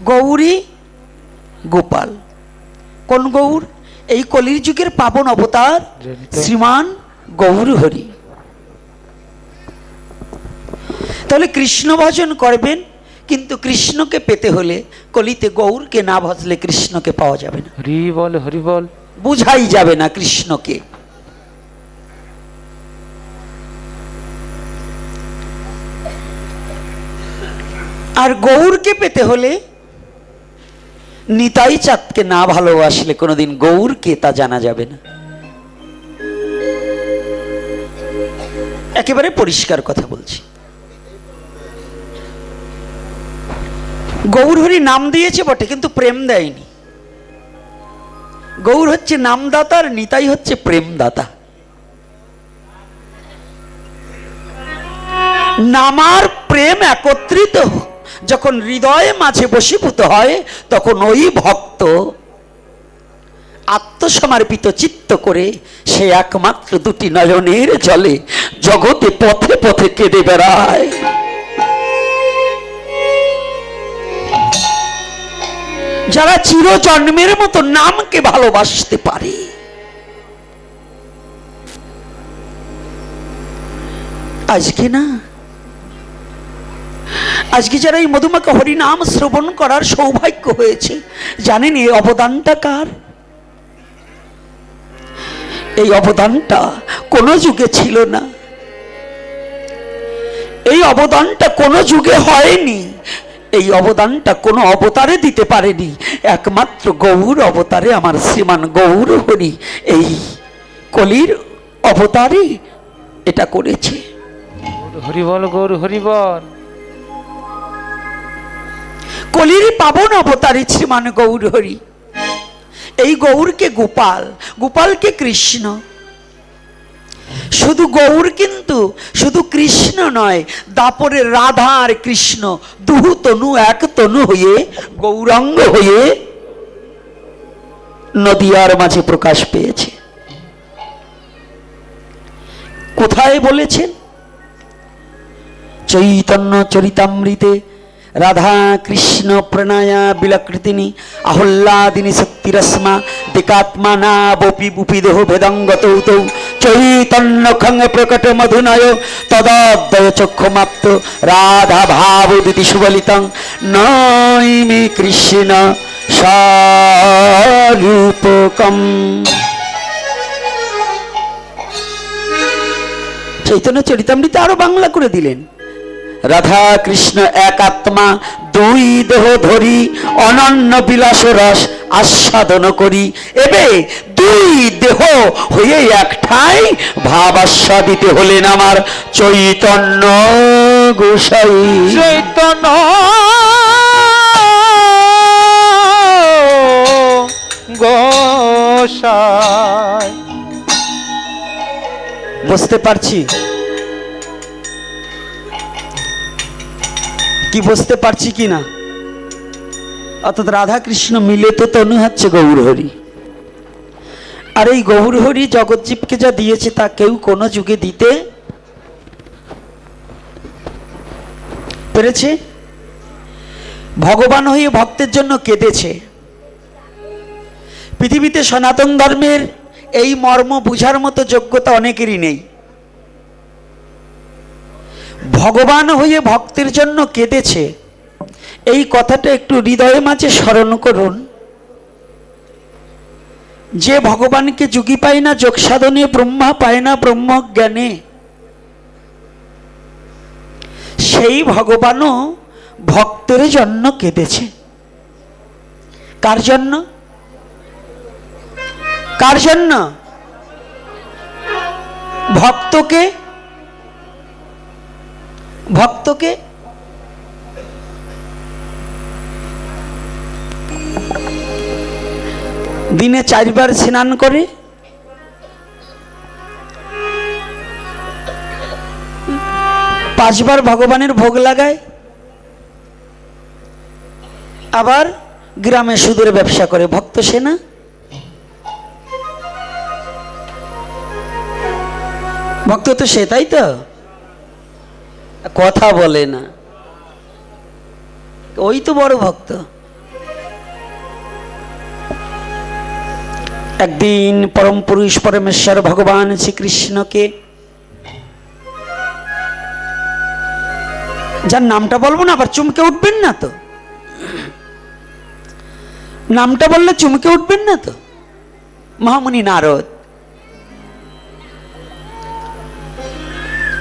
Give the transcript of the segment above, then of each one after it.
গৌরী গোপাল। কোন গৌর? এই কলির যুগের পাবন অবতার শ্রীমান গৌর হরি। তাহলে কৃষ্ণ ভজন করবেন কিন্তু কৃষ্ণকে পেতে হলে কলিতে গৌরকে না ভজলে কৃষ্ণকে পাওয়া যাবে না। হরি বল হরি বল। বুঝাই যাবে না কৃষ্ণকে। আর গৌরকে পেতে হলে নিতাই চাঁদকে না ভালোবাসলে কোনোদিন গৌরকে তা জানা যাবে না। একেবারে পরিষ্কার কথা বলছি। গৌরহরি নাম দিয়েছে বটে, কিন্তু প্রেম দেয়নি। গৌর হচ্ছে নামদাতা আর নিতাই হচ্ছে প্রেমদাতা। নামার প্রেম একত্রিত যখন হৃদয়ে মাঝে বশীভূত হয়, তখন ওই ভক্ত আত্মসমর্পিত চিত্ত করে সে একমাত্র দুটি নয়নের জলে জগতে পথে পথে কেঁদে বেড়ায়। যারা চিরজন্মের মতো নামকে ভালোবাসতে পারে, আজকে না আজকে যারা এই মধুমাকে হরিনাম শ্রবণ করার সৌভাগ্য হয়েছে, জানেন এই অবদানটা কার? এই অবদানটা কোনো যুগে ছিল না। এই অবদানটা কোনো যুগে হয়নি। এই অবদানটা কোনো অবতারে দিতে পারেনি। একমাত্র গৌর অবতারে আমার শ্রীমান গৌর হরি এই কলির অবতারে এটা করেছে। গৌর হরি গৌর হরি বল। কলির পাবন অবতারে গৌর হরি এই গৌরকে গোপাল, গোপালকে কৃষ্ণ। শুধু গৌর কিন্তু, শুধু কৃষ্ণ নয় দাপরের রাধা আর কৃষ্ণ, দুহু তনু, এক তনু হয়ে, গৌরাঙ্গ হয়ে নদিয়ার মাঝে প্রকাশ পেয়েছে। কোথায় বলেছেন? চৈতন্য চরিতামৃতে রাধা কৃষ্ণ প্রণয়া বিলকৃতিনি শক্তিরস্মা দিকাত্মা না বপি দেহ ভেদঙ্গত তৌ চৈতন্য খঙ্গ প্রকট মধুনয় তদদ্বয় চক্ষুমাপ্ত রাধা ভাব দিতি সুবলিতং নৈমি কৃষ্ণ স্বরূপকম চৈতন্য চরিতামৃতে আরও বাংলা করে দিলেন। রাধা কৃষ্ণ এক আত্মা দুই দেহ ধরি অনন্য বিলাস রস আস্বাদন করি। এবে দুই দেহ হয়ে একঠাই ভাব আস্বাদিতে হলেন আমার চৈতন্য গোসাই। চৈতন্য। গোসাই। বুঝতে পারছি? কি বুঝতে পারছি কি না অর্থাৎ রাধা কৃষ্ণ মিলে তো তনু হচ্ছে গৌরহরি। আর এই গৌরহরি জগৎজীবকে যা দিয়েছে তা কেউ কোনো যুগে দিতে পেরেছে? ভগবান হয়ে ভক্তের জন্য কেঁদেছে। পৃথিবীতে সনাতন ধর্মের এই মর্ম বুঝার মতো যোগ্যতা অনেকেরই নেই। ভগবান হয়ে ভক্তের জন্য কেঁদেছে। এই কথাটা একটু হৃদয়ে মাঝে স্মরণ করুন। যে ভগবানকে যুগি পায় না, যোগ সাধনে ব্রহ্মা পায় না ব্রহ্ম জ্ঞানে সেই ভগবানও ভক্তের জন্য কেঁদেছে। কার জন্য? কার জন্য? ভক্তকে ভক্তকে দিনে চারবার স্নান করে, পাঁচবার ভগবানের ভোগ লাগায়, আবার গ্রামে সুদের ব্যবসা করে। ভক্ত সেনা ভক্ত তো সে, তাই তো? কথা বলে না। ওই তো বড় ভক্ত। একদিন পরম পুরুষ পরমেশ্বর ভগবান শ্রীকৃষ্ণকে যার নামটা বলব না, আবার চুমকে উঠবেন না তো? নামটা বললে চুমকে উঠবেন না তো? মহামণি নারদ।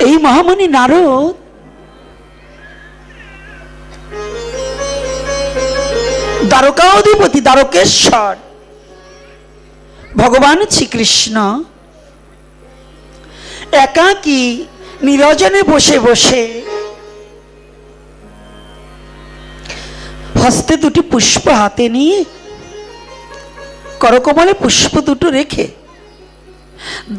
এই মহামণি নারদ দ্বারকা অধিপতি দ্বারকেশ্বর। ভগবান শ্রীকৃষ্ণ একাকী নিরজনে বসে বসে হস্তে দুটি পুষ্প হাতে নিয়ে করকমলে পুষ্প দুটো রেখে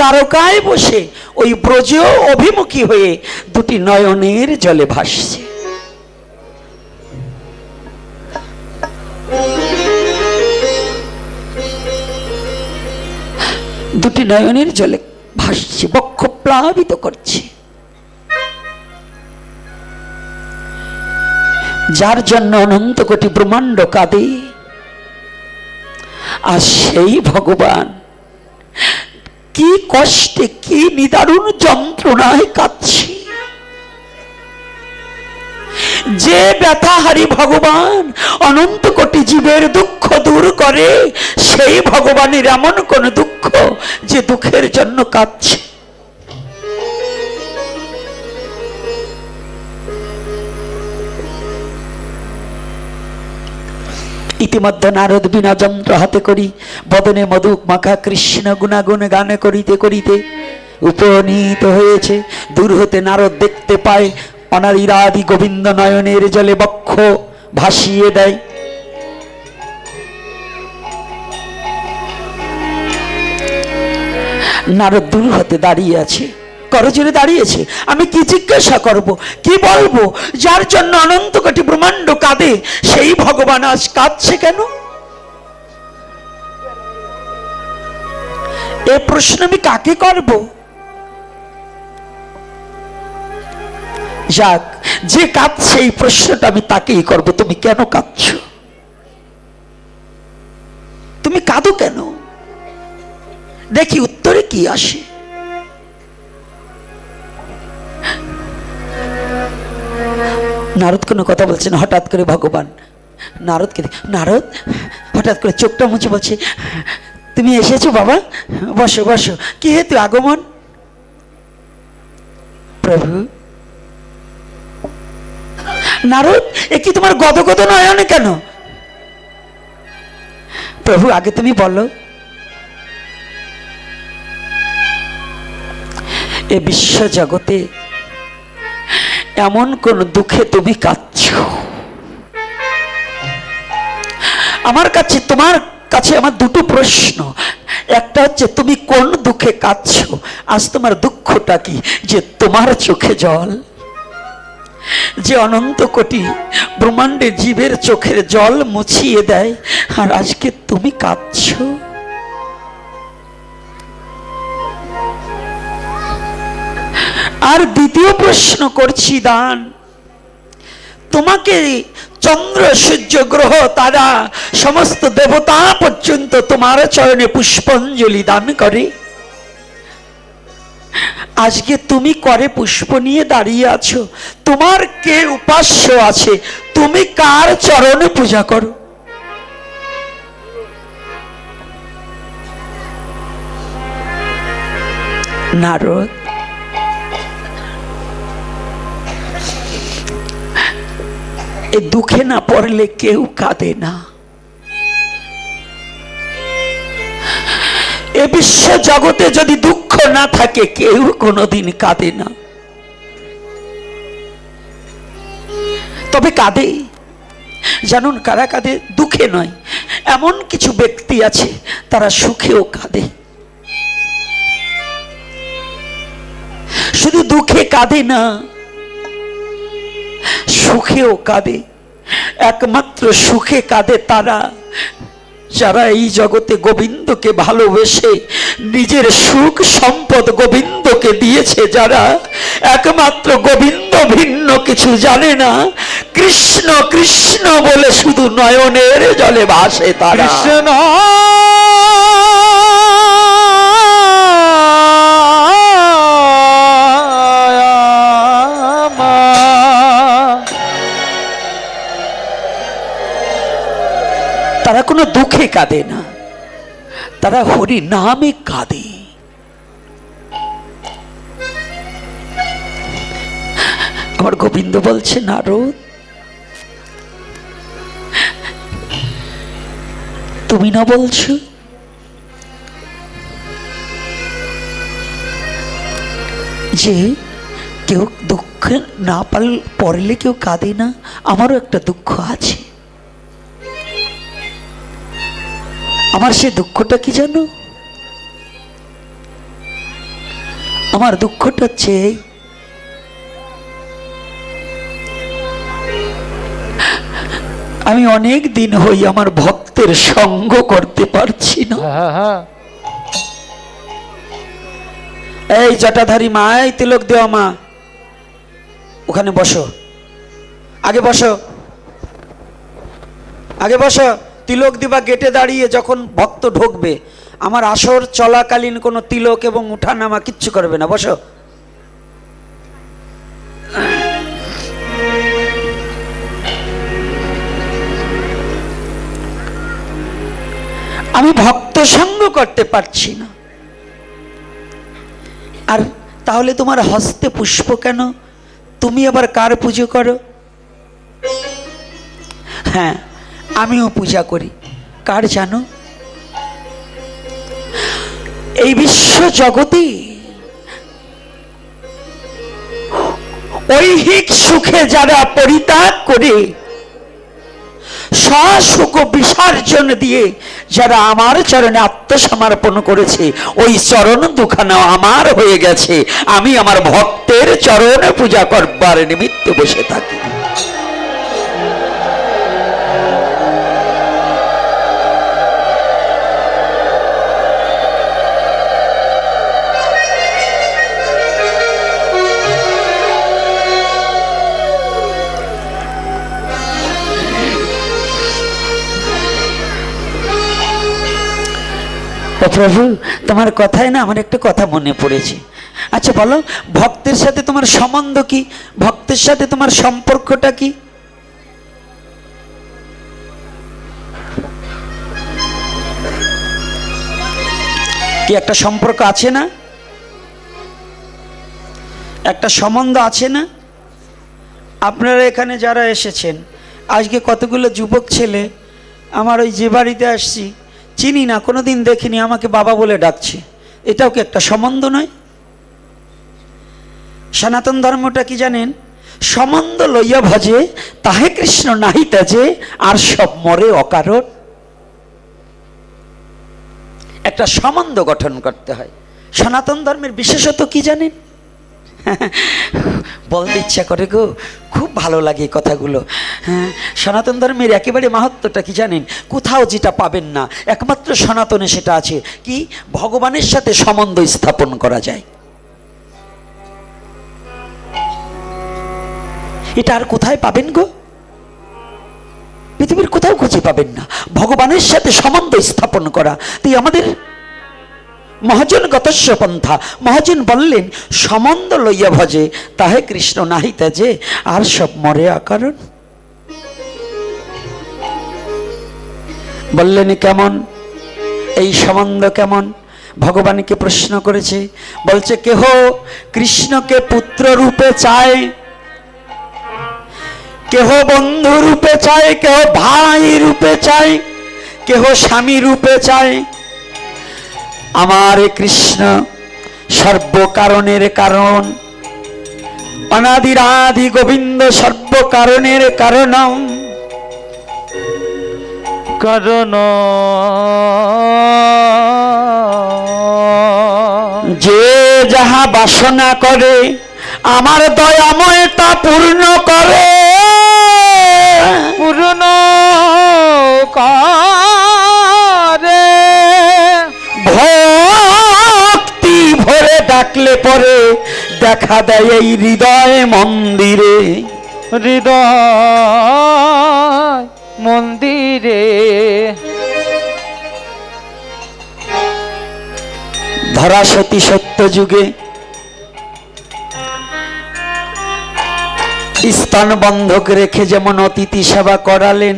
দ্বারকায় বসে ওই ব্রজ অভিমুখী হয়ে দুটি নয়নের জলে ভাসছে। দুটি নয়নের জলে ভাসছে, বক্ষ প্লাবিত করছে। যার জন্য অনন্ত কোটি ব্রহ্মাণ্ড কাঁদে, আর সেই ভগবান কি কষ্টে, কি নিদারুণ যন্ত্রণায় কাঁদছে। যে ব্যথাহারী ভগবান অনন্ত কোটি জীবের দুঃখ দূর করে, সেই ভগবানের এমন কোন দুঃখ যে দুঃখের জন্য কাঁদছে। ইতিমধ্যে নারদ বিনা যন্ত্র হাতে করি, বদনে মধুক মাখা কৃষ্ণ গুণাগুণ গানে করিতে করিতে উপনীত হয়েছে। দূর হতে নারদ দেখতে পায় অনারিরাদি গোবিন্দ নয়নের জলে বক্ষ ভাসিয়ে দেয়। নারদ দূর হতে দাঁড়িয়ে আছে। করজোরে দাঁড়িয়েছে। আমি কি জিজ্ঞাসা করব, কি বলব? যার জন্য অনন্ত কোটি ব্রহ্মাণ্ড কাঁদে, সেই ভগবান আজ কাঁদছে কেন? এ প্রশ্ন আমি কাকে করব? যাক, যে কাঁদছে এই প্রশ্নটা আমি তাকেই করব। তুমি কেন কাঁদছ? তুমি কাঁদো কেন? দেখি উত্তরে কি আসে। নারদ কোনো কথা বলছে না, হঠাৎ করে ভগবান। নারদকে নারদ, হঠাৎ করে চোখটা মুছে বলছে, তুমি এসেছ বাবা? বসো বসো। কি হেতু আগমন? প্রভু নারদ, এ কি তোমার গদগদ নয়নে কেন? প্রভু, আগে তুমি বলো। এ বিশ্ব জগতে এমন কোন দুঃখে তুমি কাঁদছ? আমার কাছে, তোমার কাছে আমার দুটো প্রশ্ন। একটা হচ্ছে, তুমি কোন দুঃখে কাঁদছ? আজ তোমার দুঃখটা কি? যে তোমার চোখে জল। যে অনন্ত কোটি ব্রহ্মাণ্ডের জীবের চোখের জল মুছিয়ে দেয়, আর আজকে তুমি কাঁদছো। আর দ্বিতীয় প্রশ্ন করছি, দান। তোমাকে চন্দ্র, সূর্য, গ্রহ, তারা, সমস্ত দেবতা পর্যন্ত তোমার চরণে পুষ্পাঞ্জলি দান করে। আজকে তুমি করে পুষ্প নিয়ে দাঁড়িয়ে আছো। তোমার কে উপাস্য আছে? তুমি কার চরণে পূজা করো? নারদ, এ দুঃখে না পড়লে কেউ কাঁদে না। এ বিশ্ব জগতে যদি দুঃখ না থাকে, কেউ কোনোদিন কাঁদে না। তবে কাঁদে। জানুন কারা কাঁদে? দুঃখে নয়, এমন কিছু ব্যক্তি আছে, তারা সুখেও কাঁদে। শুধু দুঃখে কাঁদে না, সুখেও কাঁদে। একমাত্র সুখে কাঁদে তারা। যারা এই জগতে গোবিন্দকে ভালোবেসে নিজের সুখ সম্পদ গোবিন্দকে দিয়েছে, যারা একমাত্র গোবিন্দ ভিন্ন কিছু জানে না, কৃষ্ণ কৃষ্ণ বলে শুধু নয়নের জলে ভাসে তারা। কৃষ্ণ দুঃখে কাঁদে না। তারা হরি নামে কাঁদে। আমার গোবিন্দ বলছে, নারদ, তুমি না বলছো? যে কেউ দুঃখ না পাল, পড়লে কেউ কাঁদে না, আমারও একটা দুঃখ আছে। আমার সে দুঃখটা কি জানো? আমার দুঃখটা হচ্ছে এই, আমি অনেক দিন হই আমার ভক্তের সঙ্গ করতে পারছি না। হ্যাঁ হ্যাঁ এই জটাধারী মা এই তিলক দেওয়া মা ওখানে বসো। আগে বসো। আগে বসো। তিলক দিবা গেটে দাঁড়িয়ে যখন ভক্ত ঢুকবে, আমার আসর চলাকালীন কোনো তিলক এবং উঠানামা কিচ্ছু করবে না, বসো। আমি ভক্ত সঙ্গ করতে পারছি না। আর তাহলে তোমার হস্তে পুষ্প কেন? তুমি আবার কার পুজো করো? হ্যাঁ আমিও পূজা করি। কার জানো? এই বিশ্ব জগতে ঐহিক সুখে যারা পরিত্যাগ করে, সসুখ বিসর্জন দিয়ে যারা আমার চরণে আত্মসমর্পণ করেছে, ওই চরণ দুখানা আমার হয়ে গেছে। আমি আমার ভক্তের চরণে পূজা করবার নিমিত্তে বসে থাকি। ও প্রভু, তোমার কথায় না আমার একটা কথা মনে পড়েছে। আচ্ছা বলো, ভক্তের সাথে তোমার সম্বন্ধ কি? ভক্তের সাথে তোমার সম্পর্কটা কি? কি একটা সম্পর্ক আছে না? একটা সম্বন্ধ আছে না? আপনারা এখানে যারা এসেছেন, আজকে কতগুলো যুবক ছেলে, আমার ওই যে বাড়িতে আসছি চিনি না, কোনোদিন দেখিনি, আমাকে বাবা বলে ডাকছে। এটাও কি একটা সম্বন্ধ নয়? সনাতন ধর্মটা কি জানেন? সম্বন্ধ লইয়া ভজে, তাহে কৃষ্ণ নাহি তেজে, আর সব মরে অকারণ। একটা সম্বন্ধ গঠন করতে হয়। সনাতন ধর্মের বিশেষত কি জানেন? বলতে ইচ্ছা করে গো, খুব ভালো লাগে এই কথাগুলো। হ্যাঁ সনাতন ধর্মের একেবারে মাহাত্মটা কি জানেন? কোথাও যেটা পাবেন না, একমাত্র সনাতনে সেটা আছে। কি? ভগবানের সাথে সম্বন্ধ স্থাপন করা যায়। এটা আর কোথায় পাবেন গো? পৃথিবীর কোথাও খুঁজে পাবেন না। ভগবানের সাথে সম্বন্ধ স্থাপন করা। তাই আমাদের মহাজন গতস্য পন্থা। মহাজন বললেন সম্বন্ধ লইয়া ভজে, তাহে কৃষ্ণ নাহি তেজে আর সব মরে আকারণ বললেন, কেমন? এই সম্বন্ধ কেমন? ভগবানকে প্রশ্ন করেছে, বলছে, কেহ কৃষ্ণকে পুত্র রূপে চায়? কেহ বন্ধু রূপে চায়? কেহ ভাই রূপে চায়? কেহ স্বামী রূপে চায়? আমার কৃষ্ণ সর্বকারণের কারণ। অনাদিরাধি গোবিন্দ সর্বকারণের কারণম কারণ। যে যাহা বাসনা করে আমার দয়াময় তা পূর্ণ করে। পূর্ণ করে। ভরে ডাকলে পরে দেখা দেয় এই হৃদয় মন্দিরে। হৃদয় মন্দিরে। ধরা সতী সত্য যুগে স্থান বন্ধক রেখে যেমন অতিথি সেবা করালেন।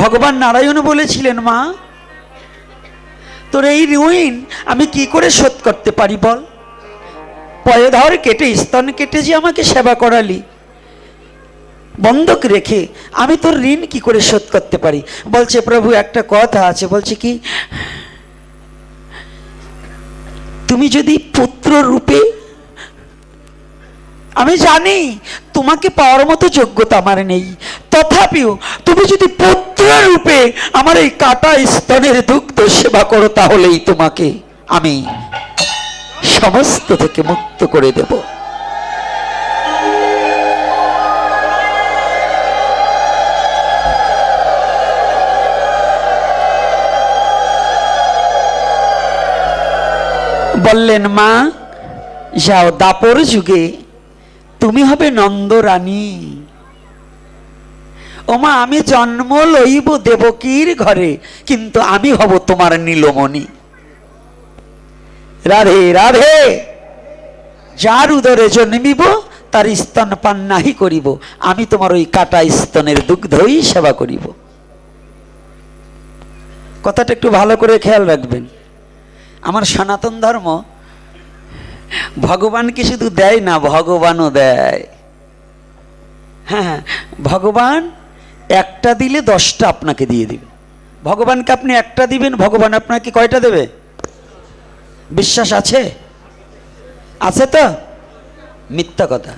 ভগবান নারায়ণ বলেছিলেন মা তোর এই ঋণ আমি কি করে শোধ করতে পারি বল? পয়ধর কেটে স্তন কেটে যে আমাকে সেবা করালি। বন্ধক রেখে আমি তোর ঋণ কি করে শোধ করতে পারি? বলছে, প্রভু, একটা কথা আছে। বলছে, কি? তুমি যদি পুত্র রূপে আমি জানি তোমাকে পাওয়ার মতো যোগ্যতা আমার নেই। তথাপিও তুমি যদি পুত্র রূপে আমার এই কাটা স্তনের দুগ্ধ সেবা করো তাহলেই তোমাকে আমি সমস্ত থেকে মুক্ত করে দেব। বললেন, মা, যাও দাপর যুগে তুমি হবে নন্দরানী। ওমা, আমি জন্ম লইব দেবকীর ঘরে, কিন্তু আমি হব তোমার নীলমণি। রাধে রাধে! যার উদরে জন্মিব, তার স্তন পান নাহি করিব। আমি তোমার ওই কাটা স্তনের দুগ্ধই সেবা করিব। কথাটা একটু ভালো করে খেয়াল রাখবেন। আমার সনাতন ধর্ম ভগবানকে শুধু দেয় না, ভগবানও দেয়। হ্যাঁ হ্যাঁ ভগবান একটা দিলে দশটা আপনাকে দিয়ে দিবে। ভগবানকে আপনি একটা দিবেন, ভগবান আপনাকে কয়টা দেবে? বিশ্বাস আছে? আছে তো? মিথ্যা কথা।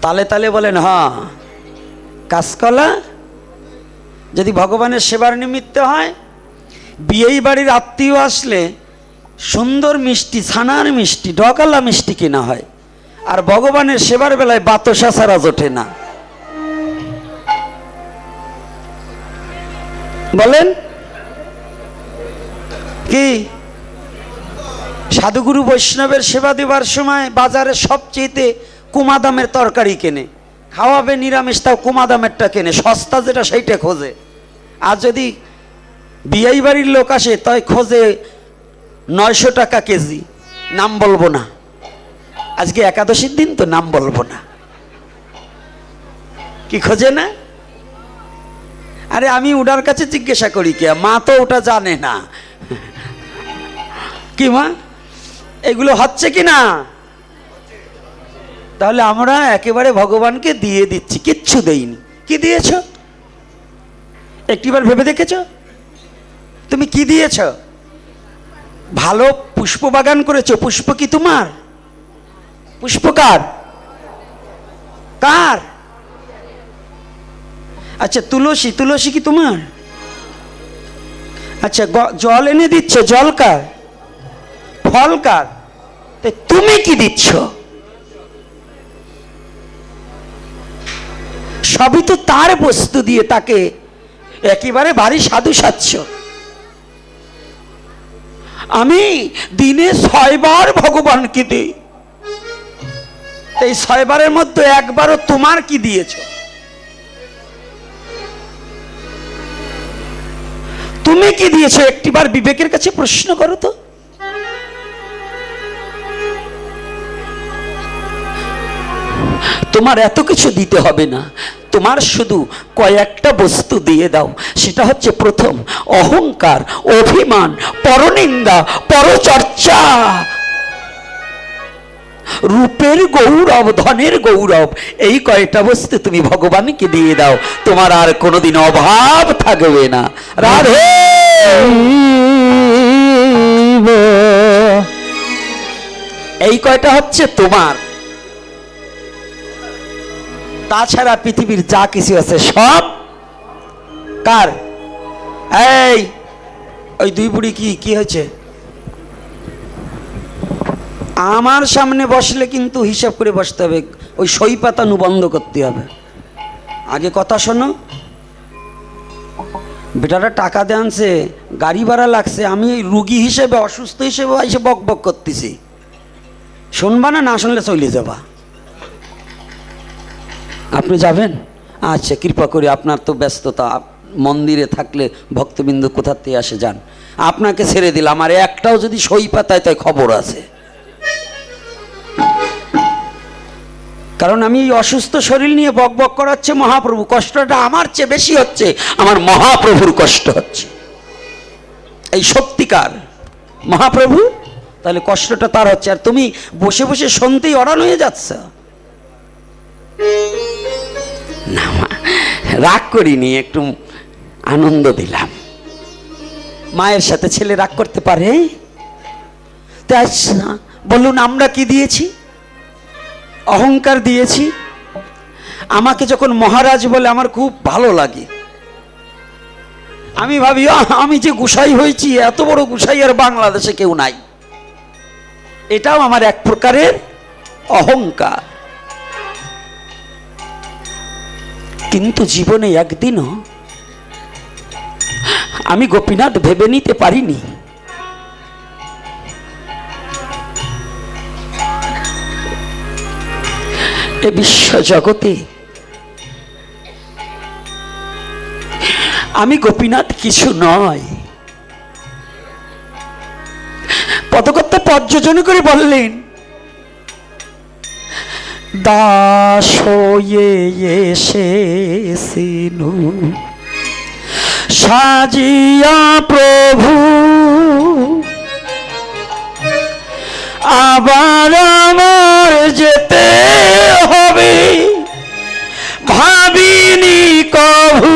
তালে তালে বলেন হ্যাঁ কাঁচকলা যদি ভগবানের সেবার নিমিত্ত হয়, বিয়েই বাড়ির আত্মীয় আসলে সুন্দর মিষ্টি, ছানার মিষ্টি ডকালা মিষ্টি কিনা হয়। আর ভগবানের সেবার বেলায় বাতসা ছাড়া জোটে না। বলেন? কি? সাধুগুরু বৈষ্ণবের সেবা দেবার সময় বাজারে সবচেয়েতে কুমা দামের তরকারি কেনে। খাওয়াবে নিরামিষ, তাও কুমা দামেরটা কেনে। সস্তা যেটা, সেইটা খোঁজে। আর যদি বিয়াই বাড়ির লোক আসে, তাই খোঁজে নয়শো টাকা কেজি, নাম বলব না। আজকে একাদশীর দিন তো নাম বলব না। কি খোঁজে না? আরে আমি ওটার কাছে জিজ্ঞাসা করি কে? মা তো ওটা জানে না। কি মা? এগুলো হচ্ছে কি না? তাহলে আমরা একেবারে ভগবানকে দিয়ে দিচ্ছি, কিচ্ছু দেইনি। কি দিয়েছ? একটিবার ভেবে দেখেছ? তুমি কি দিয়েছ? ভালো পুষ্প বাগান করেছ। পুষ্প কি তোমার? পুষ্প কার? আচ্ছা তুলসী তুলসী কি তোমার? আচ্ছা জল এনে দিচ্ছ, জল কার? ফল কার? তুমি কি দিচ্ছ? সবই তো তার বস্তু দিয়ে তাকে একেবারে ভারী সাধু সাচ্ছ আমি দিনে ছয়বার ভগবানকে দিই। এই ছয়বারের মধ্যে একবারও তোমার কি দিয়েছ? তুমি কি দিয়েছ? একটিবার বিবেকের কাছে প্রশ্ন করো তো। তোমার এত কিছু দিতে হবে না। তোমার শুধু কয়েকটা বস্তু দিয়ে দাও সেটা হচ্ছে প্রথম অহংকার অভিমান পরনিন্দা পরচর্চা রূপের গৌরব ধনের গৌরব এই কয়টা বস্তু তুমি ভগবানকে দিয়ে দাও তোমার আর কোনোদিন অভাব থাকবে না রাধে এই কয়টা হচ্ছে তোমার তাছাড়া পৃথিবীর যা কিছু আছে সব কার? এই, ওই দুই বুড়ি কি কি হয়েছে? আমার সামনে বসলে কিন্তু হিসাব করে বসতে হবে, ওই সই পাতানো বন্ধ করতে হবে। আগে কথা শোনো। বেটারা টাকা দিয়ে আনছে, গাড়ি ভাড়া লাগছে, আমি রুগী হিসেবে, অসুস্থ হিসেবে এসে বক বক করতেছি। শুনবা না না শুনলে চলে যাবা। আপনি যাবেন? আচ্ছা কৃপা করে, আপনার তো ব্যস্ততা। মন্দিরে থাকলে ভক্তবিন্দু কোথার থেকে আসে যান? আপনাকে ছেড়ে দিলাম, আর একটাও যদি সই পাতায় তাই খবর আছে। কারণ আমি এই অসুস্থ শরীর নিয়ে বক বক করাচ্ছে মহাপ্রভু, কষ্টটা আমার চেয়ে বেশি হচ্ছে, আমার মহাপ্রভুর কষ্ট হচ্ছে। এই সত্যিকার মহাপ্রভু? তাহলে কষ্টটা তার হচ্ছে, আর তুমি বসে বসে শুনতেই অড়াল হয়ে যাচ্ছ। না রাগ করিনি একটু আনন্দ দিলাম। মায়ের সাথে ছেলে রাগ করতে পারে? বলুন আমরা কি দিয়েছি? অহংকার দিয়েছি? আমাকে যখন মহারাজ বলে আমার খুব ভালো লাগে। আমি ভাবি আমি যে গুসাই হয়েছি, এত বড় গুসাই আর বাংলাদেশে কেউ নাই। এটাও আমার এক প্রকারের অহংকার। কিন্তু জীবনে একদিনও আমি গোপীনাথ ভেবে নিতে পারিনি। এ বিশ্ব জগতে আমি গোপীনাথ কিছু নয়। পদকর্তা পর্যজন করে বললেন দাস হয়ে এসেছিনু সাজিয়া প্রভু, আবার আমার যেতে হবে, ভাবিনি কভু।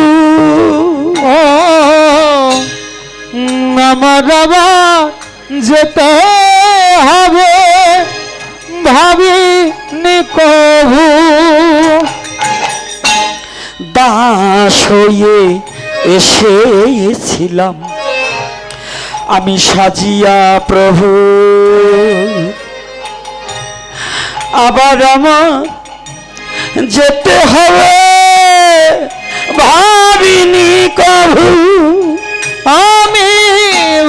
আমার আবার যেতে হবে, ভাবি কভু দাস হয়ে এসেছিলাম। আমি সাজিয়া প্রভু। আবার আমার যেতে হবে ভাবিনি কভু আমি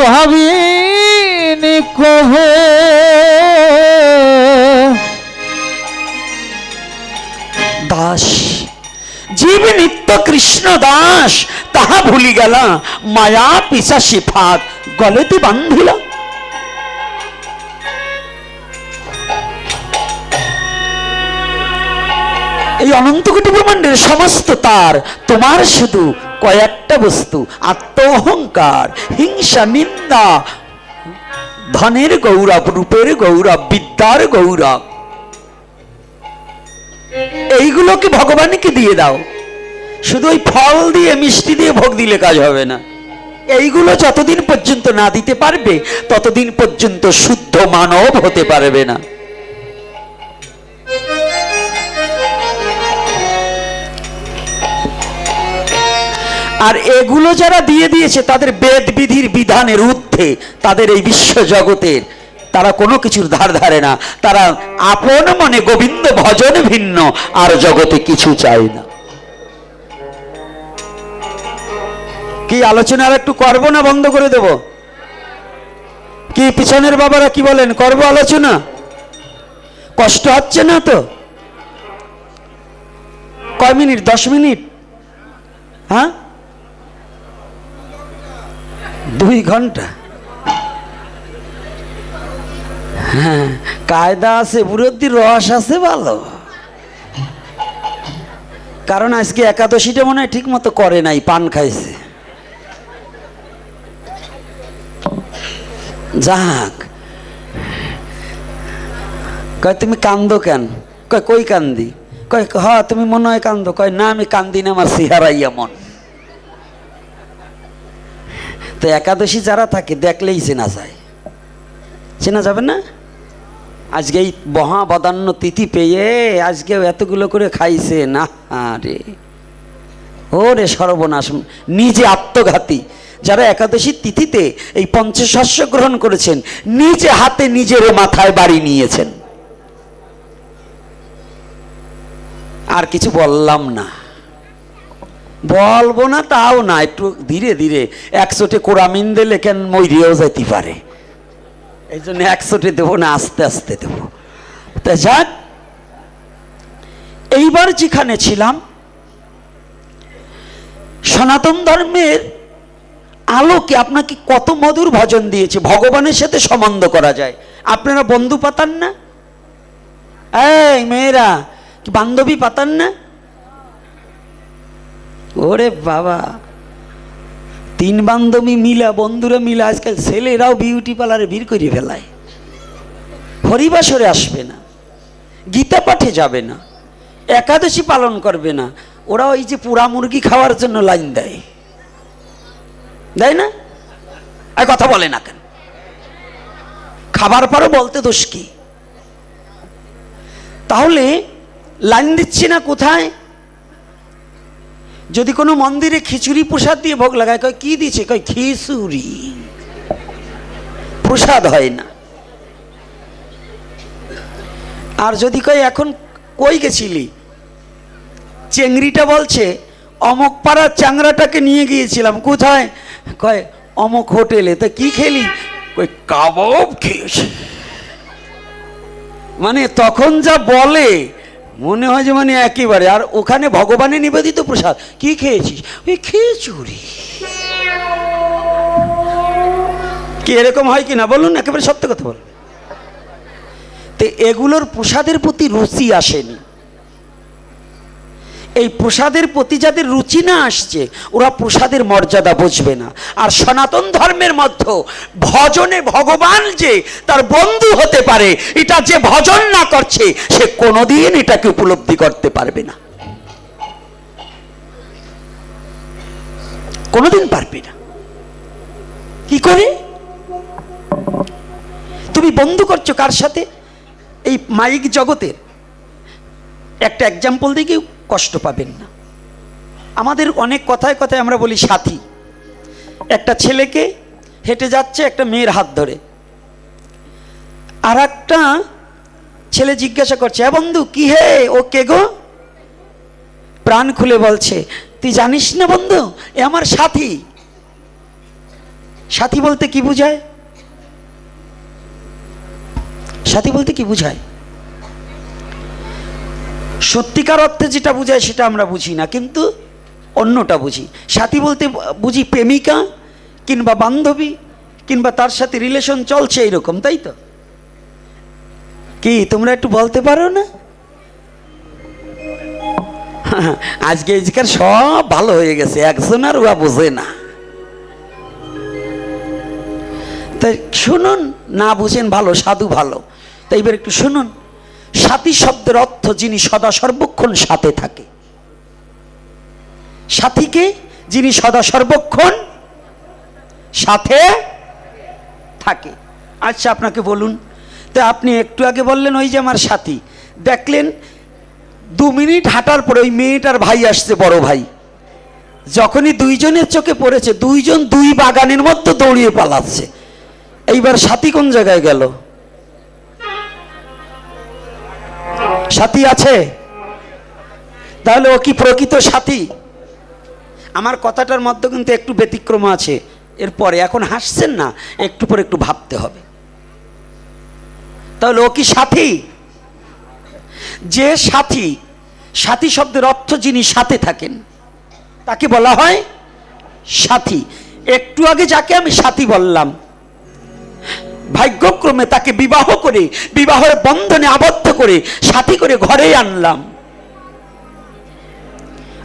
ভাবিনি কভু দাস। জীব নিত্য কৃষ্ণ দাস, তাহা ভুলি গেলা। মায়া পিসাসি ফাঁক গলেতে বান্ধিলা। এই অনন্ত কোটি ব্রহ্মাণ্ডের সমস্ত তার, তোমার শুধু কয়েকটা বস্তু আত্ম অহংকার হিংসা, নিন্দা। ধনের গৌরব, রূপের গৌরব, বিদ্যার গৌরব। এইগুলোকে ভগবানকে দিয়ে দাও। শুধু ওই ফল দিয়ে, মিষ্টি দিয়ে ভোগ দিলে কাজ হবে না। এইগুলো যতদিন পর্যন্ত না দিতে পারবে, ততদিন পর্যন্ত শুদ্ধ মানব হতে পারবে না। আর এগুলো যারা দিয়ে দিয়েছে, তাদের বেদ বিধির বিধানের ঊর্ধ্বে, তাদের এই বিশ্ব জগতের তারা কোনো কিছুর ধার ধারে না। তারা আপন মনে গোবিন্দ ভজন ভিন্ন, আর জগতে কিছু চায় না। কি আলোচনা আর একটু করব না বন্ধ করে দেব? কি পিছনের বাবারা কি বলেন? করব আলোচনা? কষ্ট হচ্ছে না তো? কয় মিনিট? দশ মিনিট? হ্যাঁ? দুই ঘণ্টা? হ্যাঁ কায়দা আছে, বুরদ্দির রস আছে, ভালো। কারণ আজকে একাদশীটা মনে হয় ঠিক মতো করে নাই, পান খাইছে। যাক। কয়, তুমি কান্দো কেন? কয়, কই কান্দি? কয়, হ, তুমি মনে হয় কান্দো। কয়, না, আমি কান্দি না, আমার চেহারাই এমন। তো একাদশী যারা থাকে, দেখলেই চেনা যায়। চেনা যাবে না? আজকে এই মহা বদান্য তিথি পেয়ে আজকে এতগুলো করে খাইছে, না রে। ও রে সর্বনাশ, নিজে আত্মঘাতী। যারা একাদশী তিথিতে এই পঞ্চশস্য গ্রহণ করেছেন, নিজে হাতে নিজের মাথায় বাড়ি নিয়েছেন। আর কিছু বললাম না। বলব না, তাও না, একটু ধীরে ধীরে। একশোটে কোরামিন দিলে কেন মরিয়েও যেতে পারে। এই জন্য একশোটে দেবো না, আস্তে আস্তে দেবো। তা যাক, এইবার যেখানে ছিলাম, সনাতন ধর্মের আলোকে আপনাকে কত মধুর ভজন দিয়েছে, ভগবানের সাথে সম্বন্ধ করা যায়। আপনারা বন্ধু পাতান না? এই মেয়েরা, কি বান্ধবী পাতান না? ওরে বাবা তিন বান্ধবী মিলা, বন্ধুরা মিলে আজকাল ছেলেরাও বিউটি পার্লারে ভিড় করে ফেলায়। হরিবাসরে আসবে না, গীতা পাঠে যাবে না, একাদশী পালন করবে না, ওরা ওই যে পোড়া মুরগি খাওয়ার জন্য লাইন দেয়। দেয় না? আর কথা বলে না কেন? খাবার পরও বলতে দোষ কি? তাহলে লাইন দিচ্ছি না কোথায়? যদি কোনো মন্দিরে খিচুড়ি প্রসাদ দিয়ে ভোগ লাগায়, কয়, কি দিচ্ছে কয়, খিচুড়ি। প্রসাদ হয় না। আর যদি কয়, এখন কই গেছিলি? চেংড়িটা বলছে অমক পাড়ার চাংরাটাকে নিয়ে গিয়েছিলাম। কোথায়? কয়, অমক হোটেলে। তা কি খেলি? কই কাবাব খেয়েছি। মানে তখন যা বলে মনে হয় যে মানে একেবারে। আর ওখানে ভগবানের নিবেদিত প্রসাদ। কি খেয়েছিস? ওই খিচুড়ি কি এরকম হয় কি না বলুন, একেবারে সত্য কথা বলুন। তো এগুলোর প্রসাদের প্রতি রুচি আসেনি। এই প্রসাদের প্রতি যাদের রুচি না আসছে, ওরা প্রসাদের মর্যাদা বুঝবে না। আর সনাতন ধর্মের মধ্যে ভজনে ভগবান যে তার বন্ধু হতে পারে, এটা যে ভজন না করছে, সে কোনোদিন এটাকে উপলব্ধি করতে পারবে না। কোনোদিন পারবে না। কি করে? তুমি বন্ধু করছ কার সাথে? এই মাইক জগতের। একটা এক্সাম্পল দিয়ে কেউ কষ্ট পাবেন না। আমাদের অনেক কথায় কথায় আমরা বলি সাথী। একটা ছেলেকে হেঁটে যাচ্ছে একটা মেয়ের হাত ধরে। আর একটা ছেলে জিজ্ঞাসা করছে হ্যাঁ বন্ধু, কি হে? ও কে গো? প্রাণ খুলে বলছে, তুই জানিস না বন্ধু, এ আমার সাথী। সাথী বলতে কি বুঝায়? সাথী বলতে কি বুঝায়? সত্যিকার অর্থে যেটা বুঝায় সেটা আমরা বুঝি না, কিন্তু অন্যটা বুঝি। সাথী বলতে বুঝি প্রেমিকা কিংবা বান্ধবী কিংবা তার সাথে রিলেশন চলছে এইরকম, তাই তো? কি, তোমরা একটু বলতে পারো না? আজকে আজকাল সব ভালো হয়ে গেছে, একজন আর ওরা বোঝে না। তাই শুনুন, না বুঝেন ভালো, সাধু ভালো। তাই এবার একটু শুনুন। সাথী শব্দের অর্থ যিনি সদা সর্বক্ষণ সাথে থাকে। সাথীকে যিনি সদা সর্বক্ষণ সাথে থাকে। আচ্ছা আপনাকে বলুন, তো আপনি একটু আগে বললেন ওই যে আমার সাথী। দেখলেন, দু মিনিট হাঁটার পরে ওই মেয়েটার ভাই আসছে, বড় ভাই। যখনই দুইজনের চোখে পড়েছে, দুইজন দুই বাগানের মধ্যে দৌড়িয়ে পালাচ্ছে। এইবার সাথী কোন জায়গায় গেল? সাথী আছে? তাহলে ও কি প্রকৃত সাথী? আমার কথাটার মধ্যে কিন্তু একটু ব্যতিক্রম আছে। এরপরে এখন হাসছেন না, একটু পরে একটু ভাবতে হবে। তাহলে ও কি সাথী? যে সাথী সাথী শব্দের অর্থ যিনি সাথে থাকেন, তাকে বলা হয় সাথী। একটু আগে যাকে আমি সাথী বললাম ভাগ্যক্রমে তাকে বিবাহ করে, বিবাহের বন্ধনে আবদ্ধ করে, সাথী করে ঘরে আনলাম।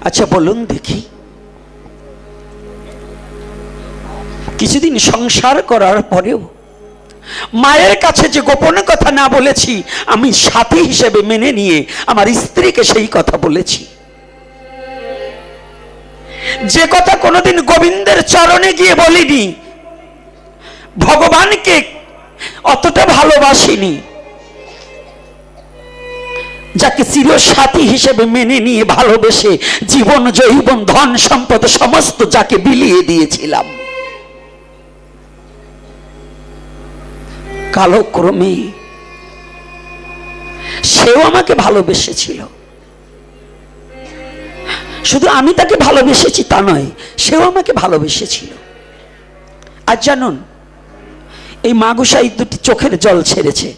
আচ্ছা বলুন দেখি। কিছুদিন সংসার করার পরেও মায়ের কাছে যে গোপন কথা না বলেছি, আমি সাথী হিসেবে মেনে নিয়ে আমার স্ত্রীকে সেই কথা বলেছি। যে কথা কোনোদিন গোবিন্দের চরণে গিয়ে বলিনি, ভগবানকে অতটা ভালোবাসিনি। যাকে চির সাথী হিসেবে মেনে নিয়ে ভালোবেসে জীবন জৈবন ধন, সম্পদ, সমস্ত যাকে বিলিয়ে দিয়েছিলাম। কালক্রমে সেও আমাকে ভালোবেসেছিল। শুধু আমি তাকে ভালোবেসেছি তা নয়, সেও আমাকে ভালোবেসেছিল। আর জানুন এই মাগুসাই দুটি চোখের জল ছেড়েছে।